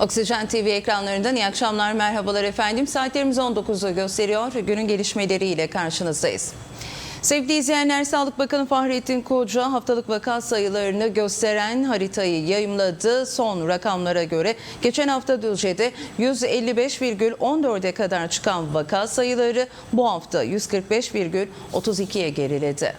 Oksijen TV ekranlarından iyi akşamlar, merhabalar efendim. Saatlerimiz 19'u gösteriyor. Günün gelişmeleriyle karşınızdayız. Sevgili izleyenler, Sağlık Bakanı Fahrettin Koca haftalık vaka sayılarını gösteren haritayı yayımladı. Son rakamlara göre geçen hafta Düzce'de 155,14'e kadar çıkan vaka sayıları bu hafta 145,32'ye geriledi.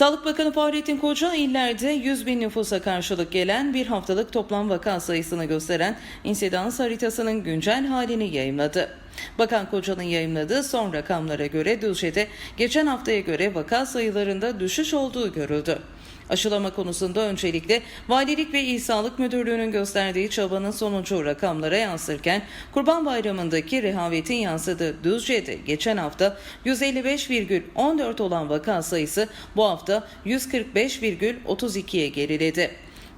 Sağlık Bakanı Fahrettin Koca illerde 100 bin nüfusa karşılık gelen bir haftalık toplam vaka sayısını gösteren insidans haritasının güncel halini yayımladı. Bakan Koca'nın yayımladığı son rakamlara göre Düzce'de geçen haftaya göre vaka sayılarında düşüş olduğu görüldü. Aşılama konusunda öncelikle Valilik ve İl Sağlık Müdürlüğü'nün gösterdiği çabanın sonucu rakamlara yansırken Kurban Bayramı'ndaki rehavetin yansıdığı Düzce'de geçen hafta 155,14 olan vaka sayısı bu hafta 145,32'ye geriledi.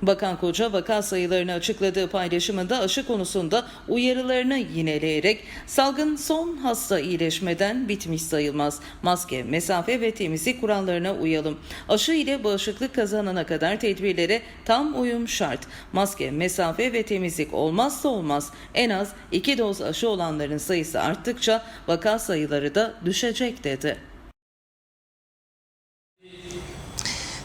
Bakan Koca vaka sayılarını açıkladığı paylaşımında aşı konusunda uyarılarını yineleyerek salgın son hasta iyileşmeden bitmiş sayılmaz. Maske, mesafe ve temizlik kurallarına uyalım. Aşı ile bağışıklık kazanana kadar tedbirlere tam uyum şart. Maske, mesafe ve temizlik olmazsa olmaz. En az iki doz aşı olanların sayısı arttıkça vaka sayıları da düşecek dedi.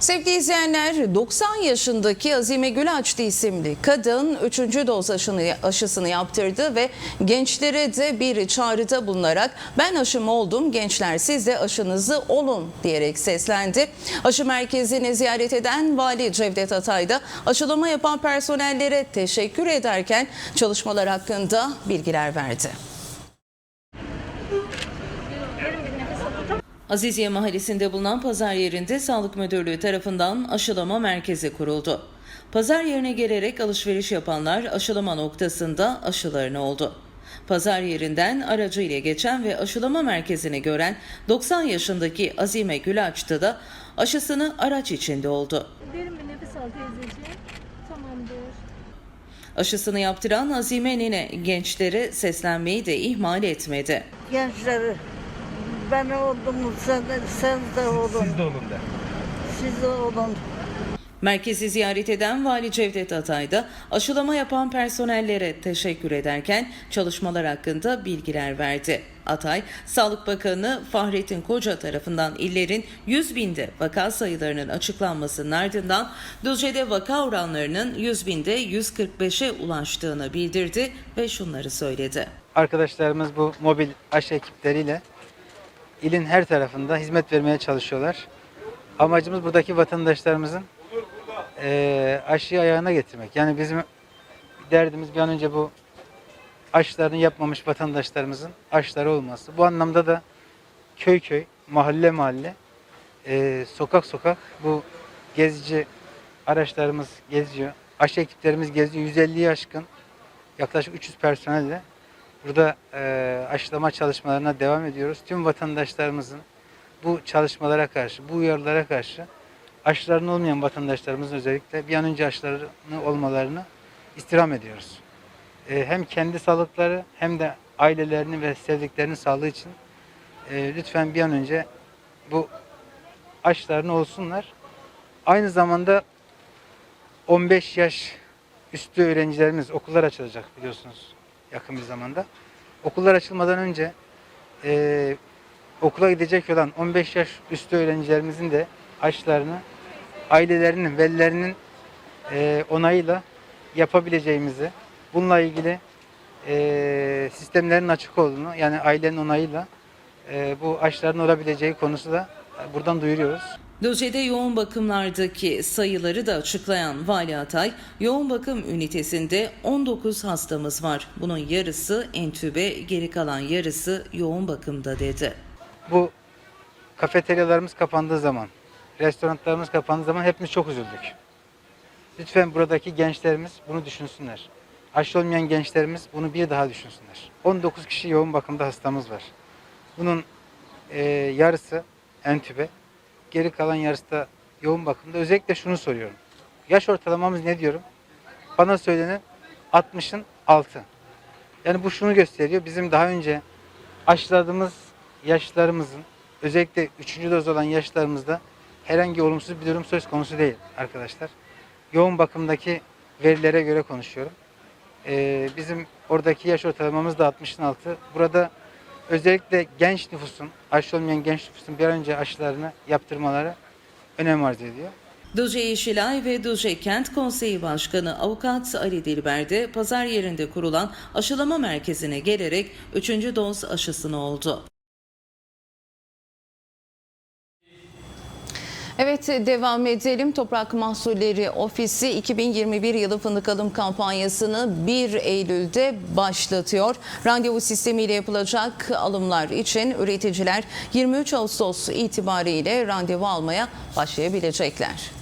Sevgili izleyenler 90 yaşındaki Azime Gülaçlı isimli kadın 3. doz aşını, aşısını yaptırdı ve gençlere de bir çağrıda bulunarak ben aşım oldum gençler siz de aşınızı olun diyerek seslendi. Aşı merkezini ziyaret eden Vali Cevdet Atay da aşılama yapan personellere teşekkür ederken çalışmalar hakkında bilgiler verdi. Aziziye Mahallesi'nde bulunan pazar yerinde Sağlık Müdürlüğü tarafından aşılama merkezi kuruldu. Pazar yerine gelerek alışveriş yapanlar aşılama noktasında aşılarını oldu. Pazar yerinden aracı ile geçen ve aşılama merkezini gören 90 yaşındaki Azime Gülaç'tı da aşısını araç içinde oldu. Derin bir nefes al teyzeciğim. Tamamdır. Aşısını yaptıran Azime Nine gençlere seslenmeyi de ihmal etmedi. gençleri ben oldum sen, sen de olun. Siz de olun de. Siz de olun. Merkezi ziyaret eden Vali Cevdet Atay da aşılama yapan personellere teşekkür ederken çalışmalar hakkında bilgiler verdi. Atay, Sağlık Bakanı Fahrettin Koca tarafından illerin 100 binde vaka sayılarının açıklanmasının ardından Düzce'de vaka oranlarının 100 binde 145'e ulaştığını bildirdi ve şunları söyledi. Arkadaşlarımız bu mobil aşı ekipleriyle ilin her tarafında hizmet vermeye çalışıyorlar. Amacımız buradaki vatandaşlarımızın eee aşıyı ayağına getirmek. Yani bizim derdimiz bir an önce bu aşılarını yapmamış vatandaşlarımızın aşıları olması. Bu anlamda da köy köy, mahalle mahalle, eee, sokak sokak bu gezici araçlarımız geziyor. Aşı ekiplerimiz geziyor. 150'yi aşkın yaklaşık 300 personelle burada eee, aşılama çalışmalarına devam ediyoruz. Tüm vatandaşlarımızın bu çalışmalara karşı, bu uyarılara karşı aşılarının olmayan vatandaşlarımızın özellikle bir an önce aşılarını olmalarını istirham ediyoruz. Eee, hem kendi sağlıkları hem de ailelerinin ve sevdiklerinin sağlığı için eee, lütfen bir an önce bu aşılarını olsunlar. Aynı zamanda 15 yaş üstü öğrencilerimiz okullar açılacak biliyorsunuz yakın bir zamanda. Okullar açılmadan önce eee, okula gidecek olan 15 yaş üstü öğrencilerimizin de aşılarını ailelerinin, velilerinin eee, onayıyla yapabileceğimizi, bununla ilgili eee, sistemlerin açık olduğunu, yani ailenin onayıyla eee, bu aşıların olabileceği konusu da buradan duyuruyoruz. Düzce'de yoğun bakımlardaki sayıları da açıklayan Vali Atay, yoğun bakım ünitesinde 19 hastamız var. Bunun yarısı entübe, geri kalan yarısı yoğun bakımda dedi. bu kafeteryalarımız kapandığı zaman, restoranlarımız kapandığı zaman hepimiz çok üzüldük. Lütfen buradaki gençlerimiz bunu düşünsünler. Aşı olmayan gençlerimiz bunu bir daha düşünsünler. 19 kişi yoğun bakımda hastamız var. Bunun eee, yarısı entübe, geri kalan yarısı da yoğun bakımda. Özellikle şunu soruyorum. Yaş ortalamamız ne diyorum? Bana söylenen 60'ın altı. Yani bu şunu gösteriyor. Bizim daha önce aşıladığımız yaşlarımızın özellikle 3. doz olan yaşlarımızda herhangi olumsuz bir durum söz konusu değil arkadaşlar. Yoğun bakımdaki verilere göre konuşuyorum. Ee, bizim oradaki yaş ortalamamız da 60'ın altı. Burada özellikle genç nüfusun, aşı olmayan genç nüfusun bir önce aşılarını yaptırmaları önem arz ediyor. Düzce Yeşilay ve Düzce Kent Konseyi Başkanı Avukat Ali Dilber de pazar yerinde kurulan aşılama merkezine gelerek 3. doz aşısını oldu. Evet devam edelim. Toprak Mahsulleri Ofisi 2021 yılı fındık alım kampanyasını 1 Eylül'de başlatıyor. Randevu sistemiyle yapılacak alımlar için üreticiler 23 Ağustos itibariyle randevu almaya başlayabilecekler.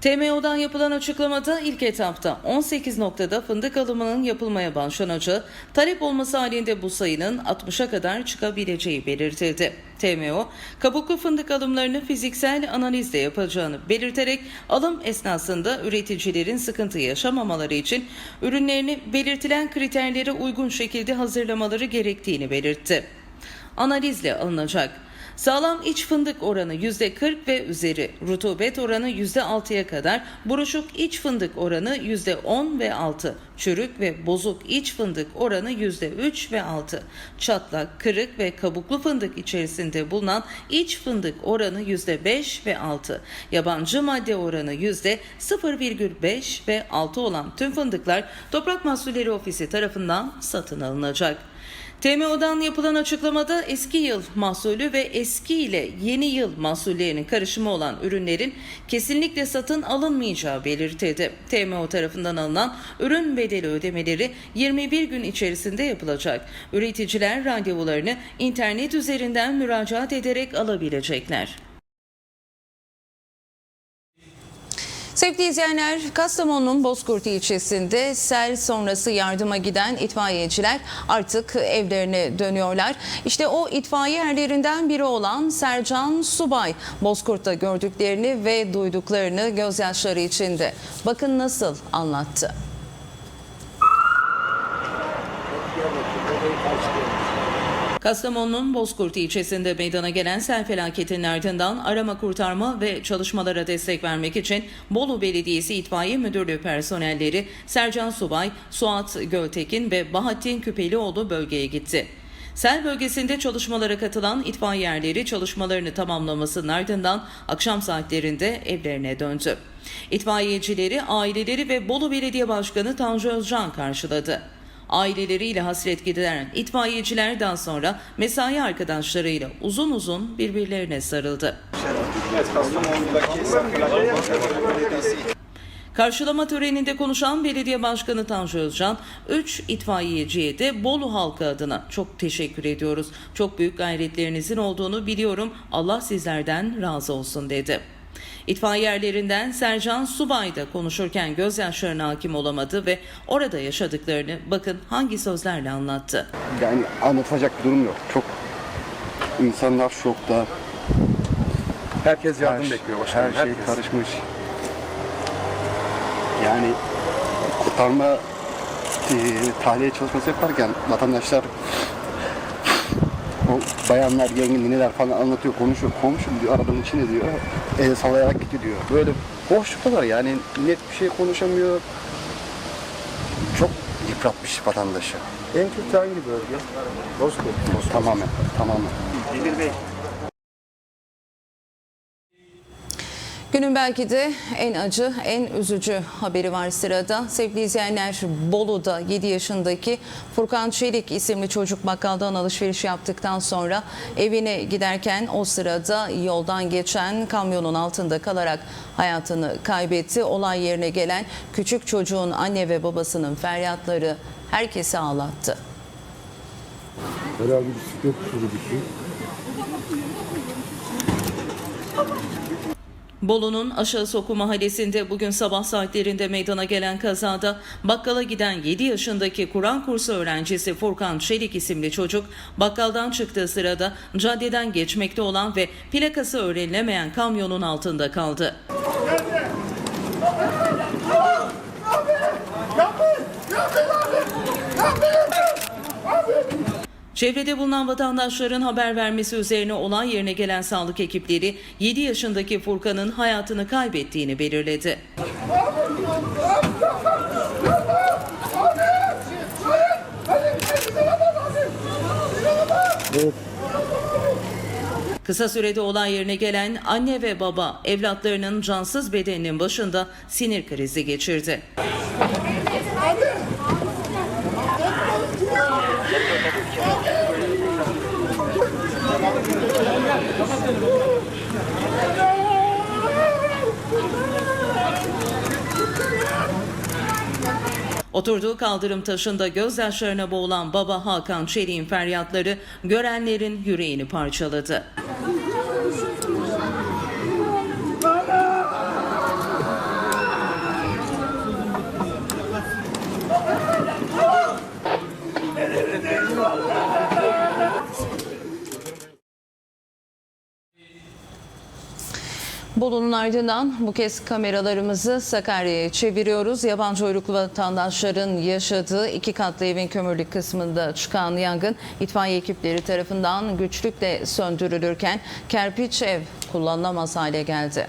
TMO'dan yapılan açıklamada ilk etapta 18 noktada fındık alımının yapılmaya başlanacağı, talep olması halinde bu sayının 60'a kadar çıkabileceği belirtildi. TMO, kabuklu fındık alımlarını fiziksel analizle yapacağını belirterek alım esnasında üreticilerin sıkıntı yaşamamaları için ürünlerini belirtilen kriterlere uygun şekilde hazırlamaları gerektiğini belirtti. Analizle alınacak. Sağlam iç fındık oranı %40 ve üzeri, rutubet oranı %6'ya kadar, buruşuk iç fındık oranı %10 ve 6, çürük ve bozuk iç fındık oranı %3 ve 6, çatlak, kırık ve kabuklu fındık içerisinde bulunan iç fındık oranı %5 ve 6, yabancı madde oranı %0,5 ve 6 olan tüm fındıklar Toprak Mahsulleri Ofisi tarafından satın alınacak. TMO'dan yapılan açıklamada eski yıl mahsulü ve eski ile yeni yıl mahsullerinin karışımı olan ürünlerin kesinlikle satın alınmayacağı belirtildi. TMO tarafından alınan ürün bedeli ödemeleri 21 gün içerisinde yapılacak. Üreticiler randevularını internet üzerinden müracaat ederek alabilecekler. Sevgili izleyenler, Kastamonu'nun Bozkurt ilçesinde sel sonrası yardıma giden itfaiyeciler artık evlerine dönüyorlar. İşte o itfaiye erlerinden biri olan Sercan Subay, Bozkurt'ta gördüklerini ve duyduklarını gözyaşları içinde. Bakın nasıl anlattı. Kastamonu'nun Bozkurt ilçesinde meydana gelen sel felaketinin ardından arama kurtarma ve çalışmalara destek vermek için Bolu Belediyesi İtfaiye Müdürlüğü personelleri Sercan Subay, Suat Göltekin ve Bahattin Küpelioğlu bölgeye gitti. Sel bölgesinde çalışmalara katılan itfaiyerleri çalışmalarını tamamlamasının ardından akşam saatlerinde evlerine döndü. İtfaiyecileri, aileleri ve Bolu Belediye Başkanı Tanju Özcan karşıladı. Aileleriyle hasret gideren itfaiyeciler daha sonra mesai arkadaşlarıyla uzun uzun birbirlerine sarıldı. Karşılama töreninde konuşan belediye başkanı Tanju Özcan, 3 itfaiyeciye de Bolu halkı adına çok teşekkür ediyoruz. Çok büyük gayretlerinizin olduğunu biliyorum. Allah sizlerden razı olsun dedi. İtfaiyerlerinden Sercan Subay da konuşurken gözyaşlarına hakim olamadı ve orada yaşadıklarını bakın hangi sözlerle anlattı. Yani anlatacak bir durum yok. Çok insanlar şokta. Herkes yardım Her- bekliyor başkanım. Her şey herkes. karışmış. Yani kurtarma e, tahliye çalışması yaparken vatandaşlar o bayanlar, yengelinler falan anlatıyor, konuşuyor. Komşum diyor, arabanın içine diyor. El sallayarak gidiyor diyor. Böyle boşluktalar yani net bir şey konuşamıyor. Çok yıpratmış vatandaşı. En kötü hangi bölge? Bozkurt. Tamamen, tamamen. Demir Bey. Günün belki de en acı, en üzücü haberi var sırada. Sevgili izleyenler, Bolu'da 7 yaşındaki Furkan Çelik isimli çocuk bakkaldan alışveriş yaptıktan sonra evine giderken o sırada yoldan geçen kamyonun altında kalarak hayatını kaybetti. Olay yerine gelen küçük çocuğun anne ve babasının feryatları herkesi ağlattı. Herhalde bisiklet sürü bir şey. Bolu'nun Aşağı Soku mahallesinde bugün sabah saatlerinde meydana gelen kazada bakkala giden 7 yaşındaki Kur'an kursu öğrencisi Furkan Çelik isimli çocuk bakkaldan çıktığı sırada caddeden geçmekte olan ve plakası öğrenilemeyen kamyonun altında kaldı. Çevrede bulunan vatandaşların haber vermesi üzerine olay yerine gelen sağlık ekipleri 7 yaşındaki Furkan'ın hayatını kaybettiğini belirledi. Kısa sürede olay yerine gelen anne ve baba evlatlarının cansız bedeninin başında sinir krizi geçirdi. Oturduğu kaldırım taşında gözyaşlarına boğulan baba Hakan Çelik'in feryatları görenlerin yüreğini parçaladı. Bolu'nun ardından bu kez kameralarımızı Sakarya'ya çeviriyoruz. Yabancı uyruklu vatandaşların yaşadığı iki katlı evin kömürlük kısmında çıkan yangın itfaiye ekipleri tarafından güçlükle söndürülürken kerpiç ev kullanılamaz hale geldi.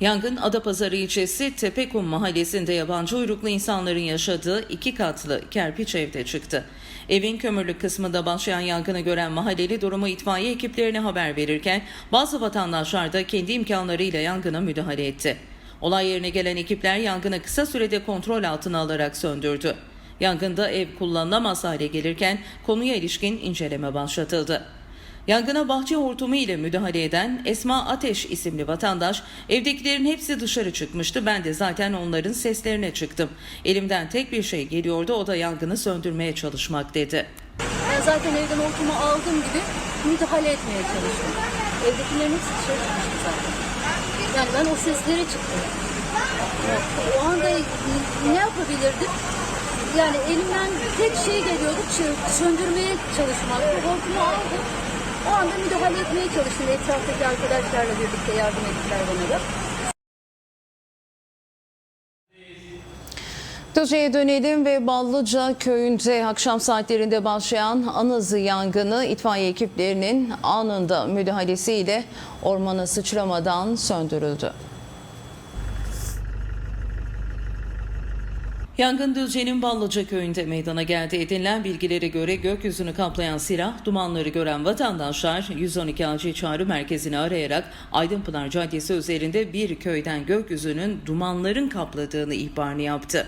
Yangın Adapazarı ilçesi Tepekum mahallesinde yabancı uyruklu insanların yaşadığı iki katlı kerpiç evde çıktı. Evin kömürlük kısmında başlayan yangını gören mahalleli durumu itfaiye ekiplerine haber verirken bazı vatandaşlar da kendi imkanlarıyla yangına müdahale etti. Olay yerine gelen ekipler yangını kısa sürede kontrol altına alarak söndürdü. Yangında ev kullanılamaz hale gelirken konuya ilişkin inceleme başlatıldı. Yangına bahçe hortumu ile müdahale eden Esma Ateş isimli vatandaş, evdekilerin hepsi dışarı çıkmıştı. Ben de zaten onların seslerine çıktım. Elimden tek bir şey geliyordu, o da yangını söndürmeye çalışmak dedi. Ben zaten evden hortumu aldığım gibi müdahale etmeye çalıştım. Evdekilerin hepsi dışarı çıkmıştı zaten. Yani ben o seslere çıktım. O anda ne yapabilirdim? Yani elimden tek şey geliyordu, söndürmeye çalışmak. Hortumu aldım. O anda müdahale etmeye çalıştım. Etraftaki arkadaşlarla birlikte yardım ettiler bana da. Düzce'ye dönelim ve Ballıca köyünde akşam saatlerinde başlayan Anızı yangını itfaiye ekiplerinin anında müdahalesiyle ormana sıçramadan söndürüldü. Yangın Düzce'nin Ballıca köyünde meydana geldi. Edinilen bilgilere göre gökyüzünü kaplayan silah dumanları gören vatandaşlar 112 acil çağrı merkezini arayarak Aydınpınar Caddesi üzerinde bir köyden gökyüzünün dumanların kapladığını ihbarını yaptı.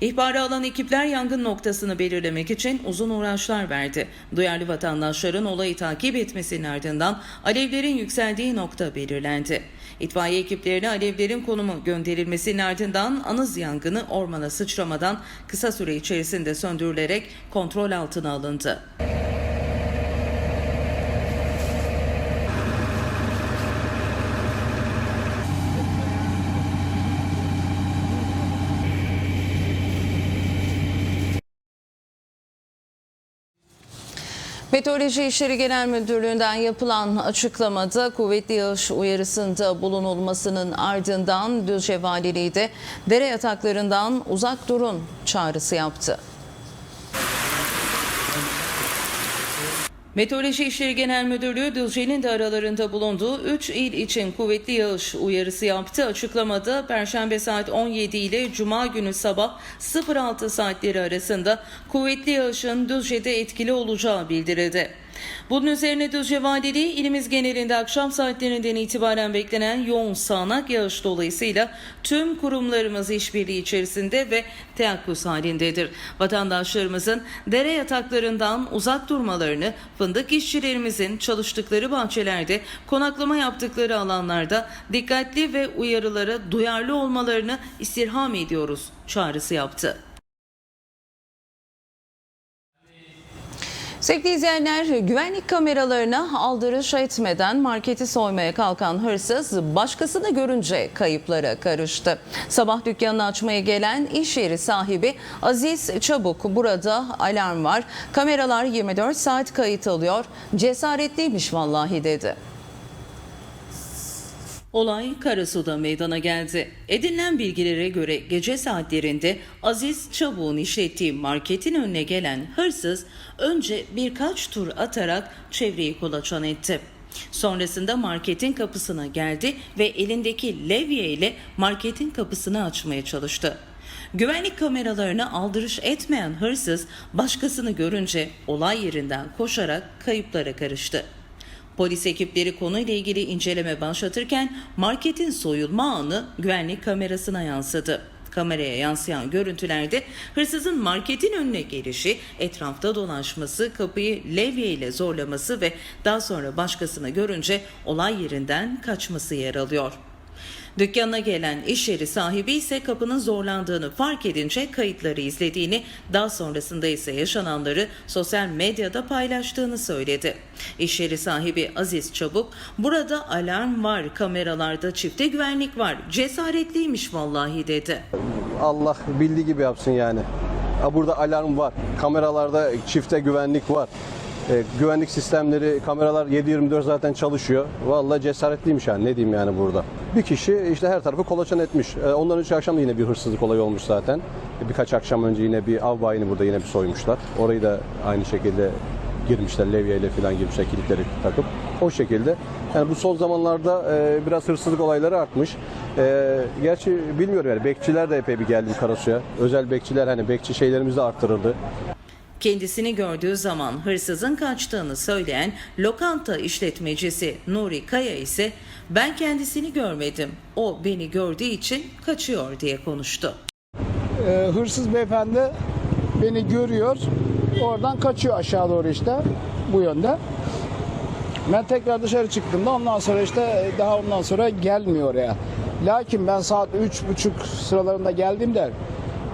İhbarı alan ekipler yangın noktasını belirlemek için uzun uğraşlar verdi. Duyarlı vatandaşların olayı takip etmesinin ardından alevlerin yükseldiği nokta belirlendi. İtfaiye ekiplerine alevlerin konumu gönderilmesinin ardından anız yangını ormana sıçramadan kısa süre içerisinde söndürülerek kontrol altına alındı. Meteoroloji İşleri Genel Müdürlüğü'nden yapılan açıklamada kuvvetli yağış uyarısında bulunulmasının ardından Düzce Valiliği de dere yataklarından uzak durun çağrısı yaptı. Meteoroloji İşleri Genel Müdürlüğü Düzce'nin de aralarında bulunduğu 3 il için kuvvetli yağış uyarısı yaptı. Açıklamada Perşembe saat 17 ile Cuma günü sabah 06 saatleri arasında kuvvetli yağışın Düzce'de etkili olacağı bildirildi. Bunun üzerine Düzce Valiliği ilimiz genelinde akşam saatlerinden itibaren beklenen yoğun sağanak yağış dolayısıyla tüm kurumlarımız işbirliği içerisinde ve teyakkuz halindedir. Vatandaşlarımızın dere yataklarından uzak durmalarını, fındık işçilerimizin çalıştıkları bahçelerde, konaklama yaptıkları alanlarda dikkatli ve uyarılara duyarlı olmalarını istirham ediyoruz çağrısı yaptı. Sevgili izleyenler güvenlik kameralarına aldırış etmeden marketi soymaya kalkan hırsız başkasını görünce kayıplara karıştı. Sabah dükkanını açmaya gelen iş yeri sahibi Aziz Çabuk burada alarm var. Kameralar 24 saat kayıt alıyor. Cesaretliymiş vallahi dedi. Olay Karasu'da meydana geldi. Edinilen bilgilere göre gece saatlerinde Aziz Çabuk'un işlettiği marketin önüne gelen hırsız önce birkaç tur atarak çevreyi kolaçan etti. Sonrasında marketin kapısına geldi ve elindeki levye ile marketin kapısını açmaya çalıştı. Güvenlik kameralarına aldırış etmeyen hırsız başkasını görünce olay yerinden koşarak kayıplara karıştı. Polis ekipleri konuyla ilgili inceleme başlatırken marketin soyulma anı güvenlik kamerasına yansıdı. Kameraya yansıyan görüntülerde hırsızın marketin önüne gelişi, etrafta dolaşması, kapıyı levye ile zorlaması ve daha sonra başkasını görünce olay yerinden kaçması yer alıyor. Dükkanına gelen iş yeri sahibi ise kapının zorlandığını fark edince kayıtları izlediğini, daha sonrasında ise yaşananları sosyal medyada paylaştığını söyledi. İş yeri sahibi Aziz Çabuk, burada alarm var, kameralarda çifte güvenlik var, cesaretliymiş vallahi dedi. Allah bildiği gibi yapsın yani. Burada alarm var. Kameralarda çifte güvenlik var. E, güvenlik sistemleri, kameralar 7-24 zaten çalışıyor. Vallahi cesaretliymiş yani ne diyeyim yani burada. Bir kişi işte her tarafı kolaçan etmiş. E, ondan önce akşam da yine bir hırsızlık olayı olmuş zaten. E, birkaç akşam önce yine bir av bayini burada yine bir soymuşlar. Orayı da aynı şekilde girmişler levyeyle falan girmişler kilitleri takıp o şekilde. Yani bu son zamanlarda e, biraz hırsızlık olayları artmış. E, gerçi bilmiyorum yani bekçiler de epey bir geldi Karasu'ya. Özel bekçiler hani bekçi şeylerimiz de arttırıldı. Kendisini gördüğü zaman hırsızın kaçtığını söyleyen lokanta işletmecisi Nuri Kaya ise ben kendisini görmedim. O beni gördüğü için kaçıyor diye konuştu. Ee, hırsız beyefendi beni görüyor. Oradan kaçıyor aşağı doğru işte bu yönde. Ben tekrar dışarı çıktığımda ondan sonra işte daha ondan sonra gelmiyor oraya. Lakin ben saat üç buçuk sıralarında geldiğimde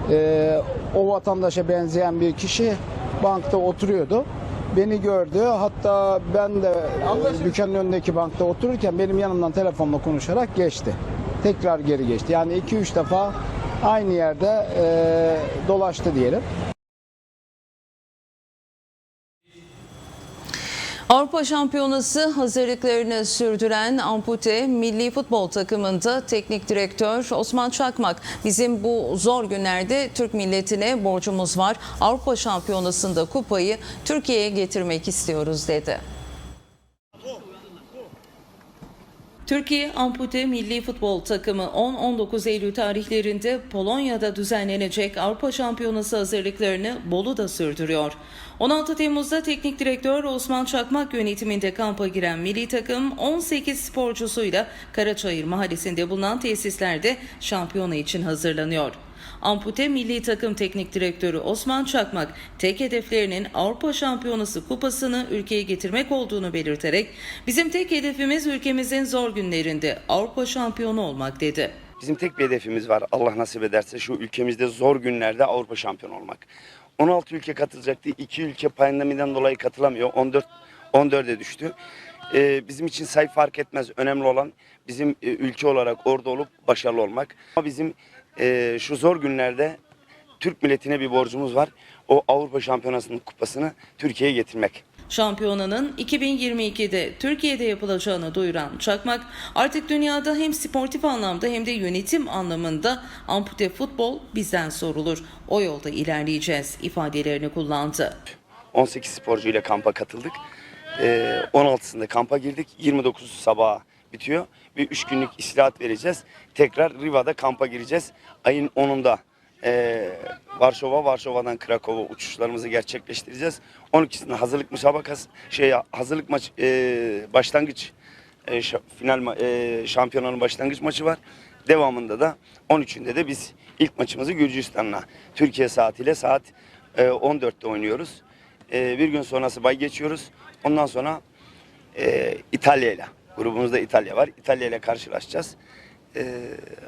e, o vatandaşa benzeyen bir kişi bankta oturuyordu. Beni gördü. Hatta ben de e, dükkanın önündeki bankta otururken benim yanımdan telefonla konuşarak geçti. Tekrar geri geçti. Yani iki üç defa aynı yerde e, dolaştı diyelim. Avrupa Şampiyonası hazırlıklarını sürdüren ampute milli futbol takımında teknik direktör Osman Çakmak bizim bu zor günlerde Türk milletine borcumuz var. Avrupa Şampiyonası'nda kupayı Türkiye'ye getirmek istiyoruz dedi. Türkiye Ampute Milli Futbol Takımı 10-19 Eylül tarihlerinde Polonya'da düzenlenecek Avrupa Şampiyonası hazırlıklarını Bolu'da sürdürüyor. 16 Temmuz'da teknik direktör Osman Çakmak yönetiminde kampa giren milli takım 18 sporcusuyla Karaçayır mahallesinde bulunan tesislerde şampiyona için hazırlanıyor. Ampute Milli Takım Teknik Direktörü Osman Çakmak tek hedeflerinin Avrupa Şampiyonası kupasını ülkeye getirmek olduğunu belirterek bizim tek hedefimiz ülkemizin zor günlerinde Avrupa şampiyonu olmak dedi. Bizim tek bir hedefimiz var. Allah nasip ederse şu ülkemizde zor günlerde Avrupa şampiyonu olmak. 16 ülke katılacaktı. 2 ülke pandemiden dolayı katılamıyor. 14 14'e düştü. Ee, bizim için sayı fark etmez. Önemli olan bizim e, ülke olarak orada olup başarılı olmak. Ama bizim e, şu zor günlerde Türk milletine bir borcumuz var. O Avrupa Şampiyonası'nın kupasını Türkiye'ye getirmek. Şampiyonanın 2022'de Türkiye'de yapılacağını duyuran Çakmak artık dünyada hem sportif anlamda hem de yönetim anlamında ampute futbol bizden sorulur. O yolda ilerleyeceğiz ifadelerini kullandı. 18 sporcuyla kampa katıldık. Ee, 16'sında kampa girdik. 29 sabah bitiyor. Bir 3 günlük istirahat vereceğiz. Tekrar Riva'da kampa gireceğiz. Ayın 10'unda ee, Varşova, Varşova'dan Krakow'a uçuşlarımızı gerçekleştireceğiz. 12'sinde hazırlık müsabakası, şey hazırlık maç ee, başlangıç e, final e, şampiyonanın başlangıç maçı var. Devamında da 13'ünde de biz ilk maçımızı Gürcistan'la Türkiye saatiyle saat e, 14'te oynuyoruz. E, bir gün sonrası bay geçiyoruz. Ondan sonra e, İtalya ile grubumuzda İtalya var. İtalya ile karşılaşacağız. E,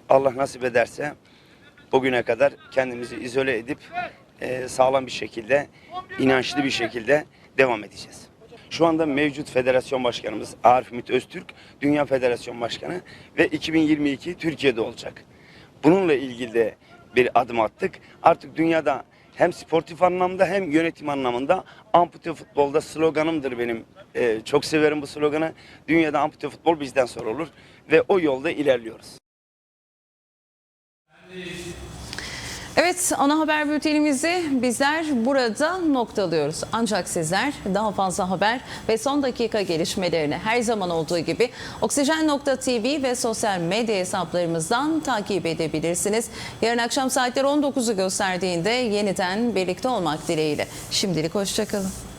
Allah nasip ederse bugüne kadar kendimizi izole edip e, sağlam bir şekilde, inançlı bir şekilde devam edeceğiz. Şu anda mevcut federasyon başkanımız Arif Ümit Öztürk, Dünya Federasyon Başkanı ve 2022 Türkiye'de olacak. Bununla ilgili de bir adım attık. Artık dünyada hem sportif anlamda hem yönetim anlamında ampute futbolda sloganımdır benim Ee, çok severim bu sloganı. Dünyada ampute futbol bizden sonra olur ve o yolda ilerliyoruz. Evet ana haber bültenimizi bizler burada noktalıyoruz. Ancak sizler daha fazla haber ve son dakika gelişmelerini her zaman olduğu gibi Oksijen.tv ve sosyal medya hesaplarımızdan takip edebilirsiniz. Yarın akşam saatler 19'u gösterdiğinde yeniden birlikte olmak dileğiyle. Şimdilik hoşçakalın.